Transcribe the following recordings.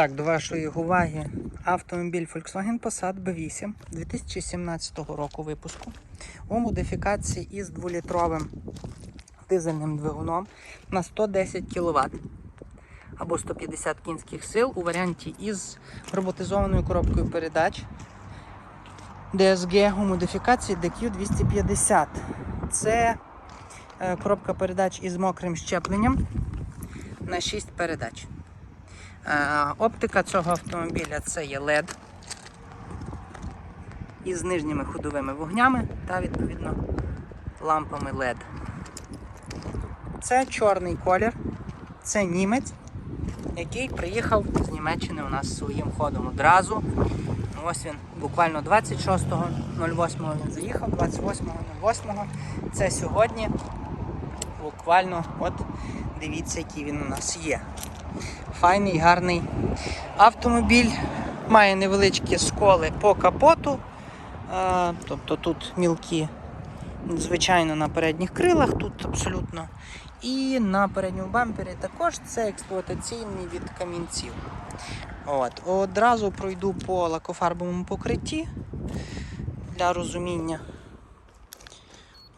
Так, до вашої уваги автомобіль Volkswagen Passat B8 2017 року випуску у модифікації із 2-літровим дизельним двигуном на 110 кВт або 150 кінських сил у варіанті із роботизованою коробкою передач DSG у модифікації DQ250. Це е, коробка передач із мокрим щепленням на 6 передач. Е, Оптика цього автомобіля це є LED із нижніми ходовими вогнями та відповідно лампами LED. Це чорний колір, це німець, який приїхав з Німеччини у нас своїм ходом одразу. Ось він буквально 26.08 він заїхав, 28.08. Це сьогодні. Буквально, от дивіться, який він у нас є. Файний, гарний автомобіль. Має невеличкі сколи по капоту. Е, тобто тут мілкі, звичайно, на передніх крилах, тут абсолютно. І на передньому бампері також це експлуатаційний від камінців. От. Одразу пройду по лакофарбовому покритті для розуміння.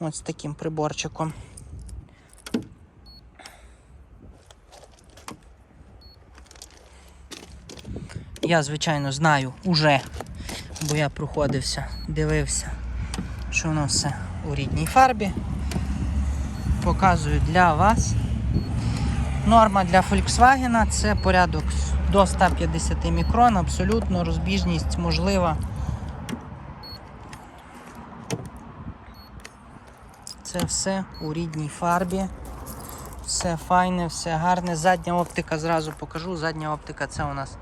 Ось таким приборчиком. Я, звичайно, знаю уже, бо я проходився, дивився, що воно все у рідній фарбі. Показую для вас. Норма для Volkswagen це порядок до 150 мікрон, абсолютно розбіжність можлива. Це все у рідній фарбі. Все файне, все гарне. Задня оптика зразу покажу. Задня оптика це у нас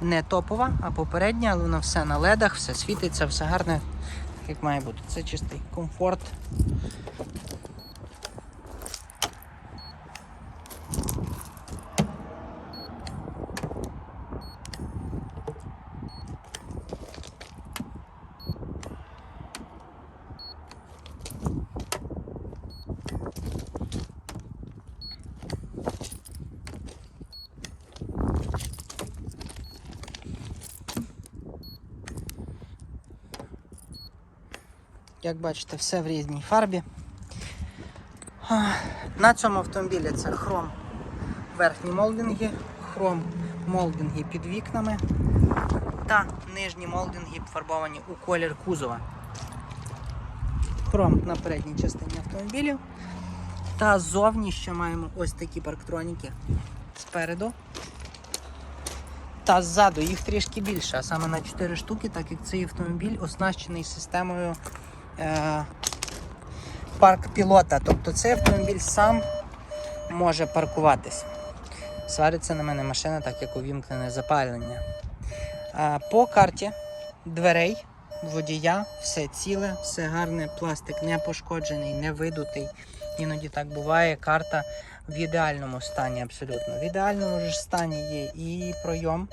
не топова, а попередня, але воно все на ледах, все світиться, все гарне, як має бути. Це чистий комфорт. Як бачите, все в різній фарбі. На цьому автомобілі це хром верхні молдинги, хром молдинги під вікнами та нижні молдинги фарбовані у колір кузова. Хром на передній частині автомобілів. Та ззовні ще маємо ось такі парктроніки спереду. Та ззаду їх трішки більше, а саме на 4 штуки, так як цей автомобіль оснащений системою парк пілота. Тобто цей автомобіль сам може паркуватись. Свариться на мене машина, так як увімкнене запалення. Е, по карті дверей водія все ціле, все гарне, пластик не пошкоджений, не видутий. Іноді так буває. Карта в ідеальному стані абсолютно. В ідеальному ж стані є і пройом.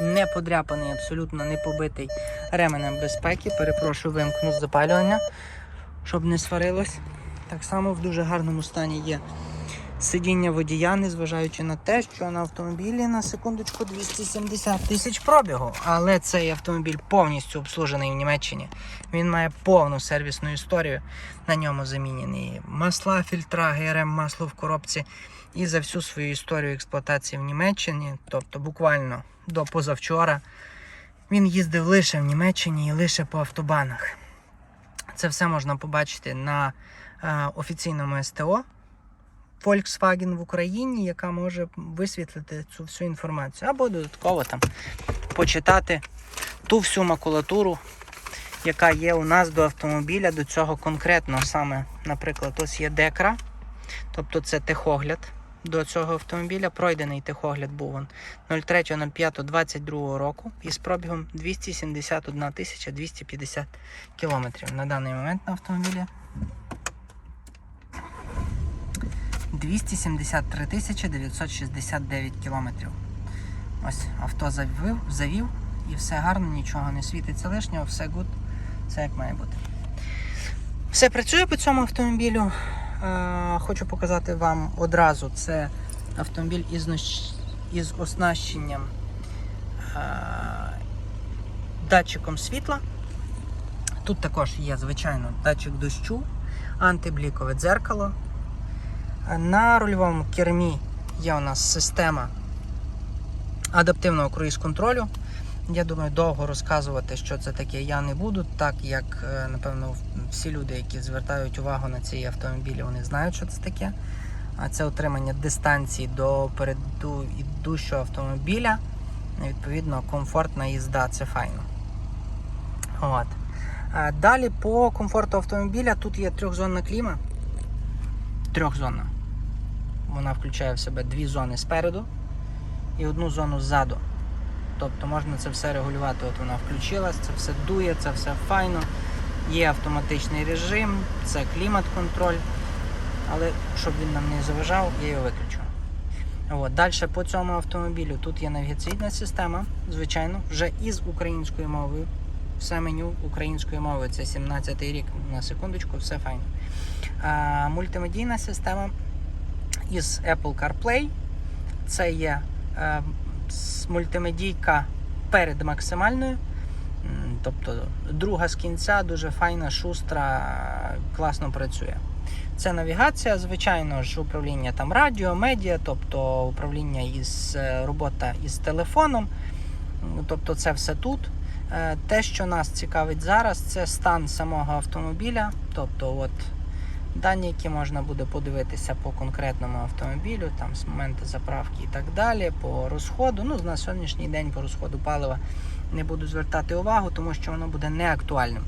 Не подряпаний, абсолютно не побитий ременем безпеки. Перепрошую, вимкнув запалювання, щоб не сварилось. Так само в дуже гарному стані є сидіння водія, незважаючи на те, що на автомобілі на секундочку 270 тисяч пробігу. Але цей автомобіль повністю обслужений в Німеччині. Він має повну сервісну історію. На ньому замінені масла, фільтра, ГРМ, масло в коробці. І за всю свою історію експлуатації в Німеччині, тобто буквально до позавчора, він їздив лише в Німеччині і лише по автобанах. Це все можна побачити на е, офіційному СТО Volkswagen в Україні, яка може висвітлити цю всю інформацію. Або додатково там почитати ту всю макулатуру, яка є у нас до автомобіля, до цього конкретно саме, наприклад, ось є декра, тобто це техогляд до цього автомобіля. Пройдений техогляд був он 03.05.22 року із пробігом 271 250 кілометрів. На даний момент на автомобілі 273 969 кілометрів. Ось авто завів, завів і все гарно, нічого не світиться лишнього, все гуд, все як має бути. Все працює по цьому автомобілю. Хочу показати вам одразу це Автомобіль із, із оснащенням датчиком світла. Тут також є, звичайно, датчик дощу, антиблікове дзеркало. На рульовому кермі є у нас система адаптивного круїз-контролю. Я думаю, довго розказувати, що це таке, я не буду, так як, е, напевно, всі люди, які звертають увагу на ці автомобілі, вони знають, що це таке. А це отримання дистанції до переду ідущого автомобіля. Відповідно, комфортна їзда це файно. От. Далі по комфорту автомобіля тут є трьохзонна кліма. Трьохзонна. Вона включає в себе дві зони спереду і одну зону ззаду. Тобто можна це все регулювати. От вона включилась, це все дує, це все файно. Є автоматичний режим, це клімат-контроль. Але щоб він нам не заважав, я його виключу. От. Далі по цьому автомобілю тут є навігаційна система, звичайно, вже із українською мовою. Все меню українською мовою. Це 17-й рік на секундочку, все файно. А, мультимедійна система із Apple CarPlay. Це є е, мультимедійка перед максимальною. Тобто друга з кінця дуже файна, шустра, класно працює. Це навігація, звичайно ж, управління там радіо, медіа, тобто управління із е, робота із телефоном. Тобто це все тут. Е, Те, що нас цікавить зараз, це стан самого автомобіля. Тобто, от дані, які можна буде подивитися по конкретному автомобілю, там з моменту заправки і так далі, по розходу. Ну, на сьогоднішній день по розходу палива не буду звертати увагу, тому що воно буде неактуальним.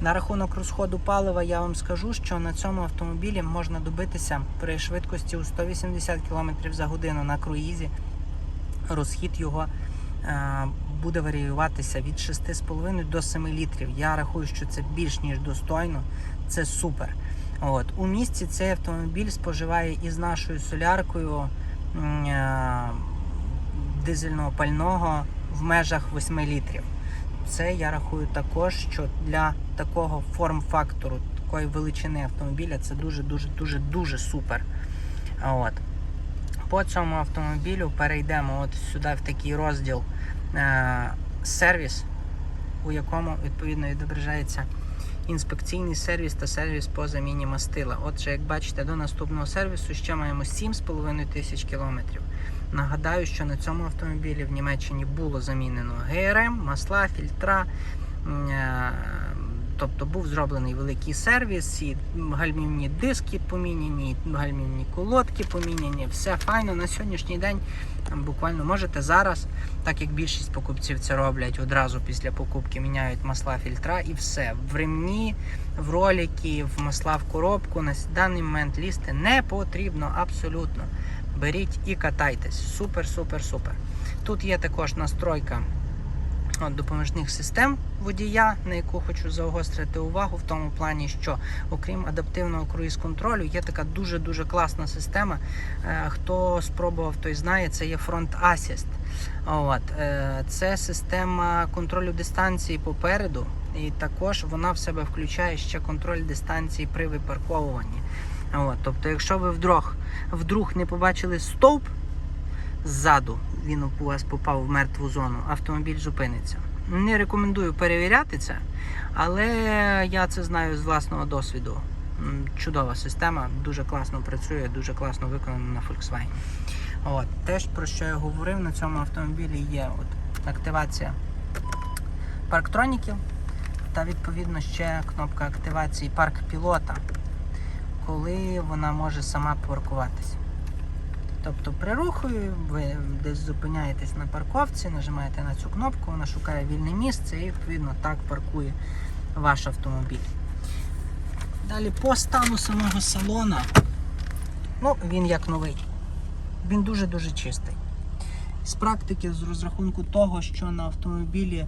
На рахунок розходу палива я вам скажу, що на цьому автомобілі можна добитися при швидкості у 180 км за годину на круїзі. Розхід його е, буде варіюватися від 6,5 до 7 літрів. Я рахую, що це більш ніж достойно, це супер. От. У місті цей автомобіль споживає із нашою соляркою е, дизельного пального в межах 8 літрів. Це я рахую також, що для такого форм-фактору, такої величини автомобіля, це дуже дуже дуже дуже супер. От. По цьому автомобілю перейдемо от сюди в такий розділ е, сервіс, у якому відповідно відображається інспекційний сервіс та сервіс по заміні мастила. Отже, як бачите, до наступного сервісу ще маємо 7,5 тисяч кілометрів. Нагадаю, що на цьому автомобілі в Німеччині було замінено ГРМ, масла, фільтра. Тобто був зроблений великий сервіс, і гальмівні диски поміняні, і гальмівні колодки поміняні, все файно. На сьогоднішній день буквально можете зараз, так як більшість покупців це роблять одразу після покупки, міняють масла фільтра і все. В ремні, в ролики, в масла в коробку на даний момент лізти не потрібно абсолютно. Беріть і катайтесь. Супер, супер, супер. Тут є також настройка от, допоміжних систем водія, на яку хочу заогострити увагу, в тому плані, що окрім адаптивного круїз-контролю, є така дуже-дуже класна система. Е, Хто спробував, той знає, це є Front Assist. От, е, це система контролю дистанції попереду, і також вона в себе включає ще контроль дистанції при випарковуванні. От, тобто, якщо ви вдруг, вдруг не побачили стовп ззаду, він у вас попав в мертву зону, автомобіль зупиниться. Не рекомендую перевіряти це, але я це знаю з власного досвіду. Чудова система, дуже класно працює, дуже класно виконана на Volkswagen. От. Те, ж, про що я говорив, на цьому автомобілі є от, активація парктроніків та відповідно ще кнопка активації парк пілота, коли вона може сама паркуватися. Тобто при руху ви десь зупиняєтесь на парковці, нажимаєте на цю кнопку, вона шукає вільне місце і відповідно так паркує ваш автомобіль. Далі по стану самого салона, ну він як новий. Він дуже-дуже чистий. З практики, з розрахунку того, що на автомобілі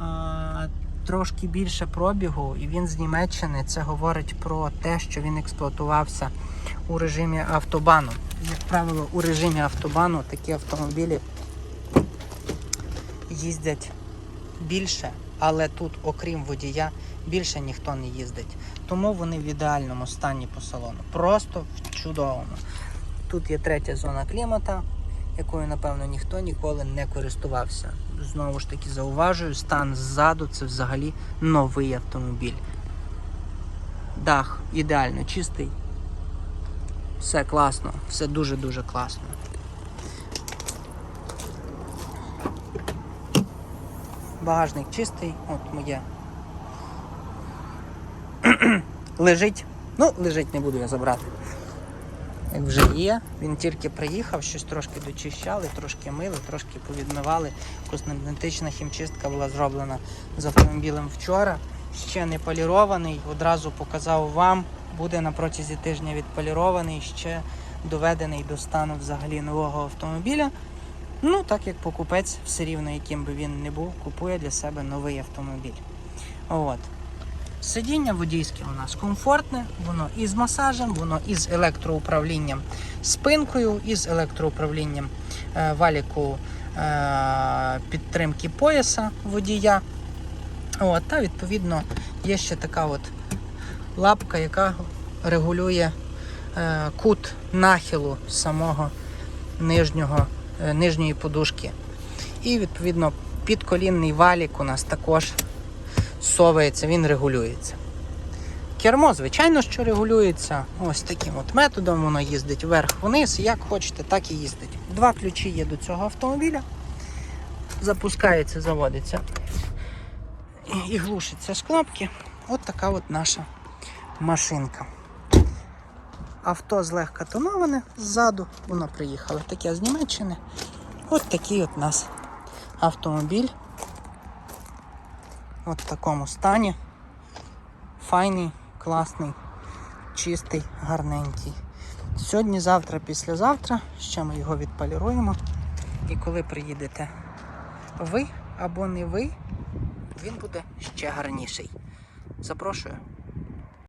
а, трошки більше пробігу, і він з Німеччини, це говорить про те, що він експлуатувався у режимі автобану. Як правило, у режимі автобану такі автомобілі їздять більше, але тут, окрім водія, більше ніхто не їздить. Тому вони в ідеальному стані по салону. Просто в чудовому. Тут є третя зона клімата, якою, напевно, ніхто ніколи не користувався. Знову ж таки, зауважую, стан ззаду це взагалі новий автомобіль. Дах ідеально чистий. Все класно, все дуже-дуже класно. Багажник чистий, от моє. лежить. Ну, лежить не буду я забрати. Як вже є, він тільки приїхав, щось трошки дочищали, трошки мили, трошки повідмивали. Косметична хімчистка була зроблена з автомобілем вчора. Ще не полірований, одразу показав вам. Буде на протязі тижня відполірований, ще доведений до стану взагалі нового автомобіля. Ну, так як покупець, все рівно, яким би він не був, купує для себе новий автомобіль. От. Сидіння водійське у нас комфортне, воно із масажем, воно із електроуправлінням спинкою, із електроуправлінням е, валіку е, підтримки пояса водія. От, та відповідно є ще така от лапка, яка регулює е, кут нахилу самого нижнього, е, нижньої подушки. І відповідно підколінний валік у нас також совається, він регулюється. Кермо, звичайно, що регулюється. Ось таким от методом воно їздить вверх-вниз, як хочете, так і їздить. Два ключі є до цього автомобіля. Запускається, заводиться і- глушиться з кнопки. От така от наша машинка. Авто злегка тоноване ззаду, воно приїхало таке з Німеччини. От такий от нас автомобіль. От в такому стані. Файний, класний, чистий, гарненький. Сьогодні, завтра, післязавтра ще ми його відполіруємо. І коли приїдете ви або не ви, він буде ще гарніший. Запрошую.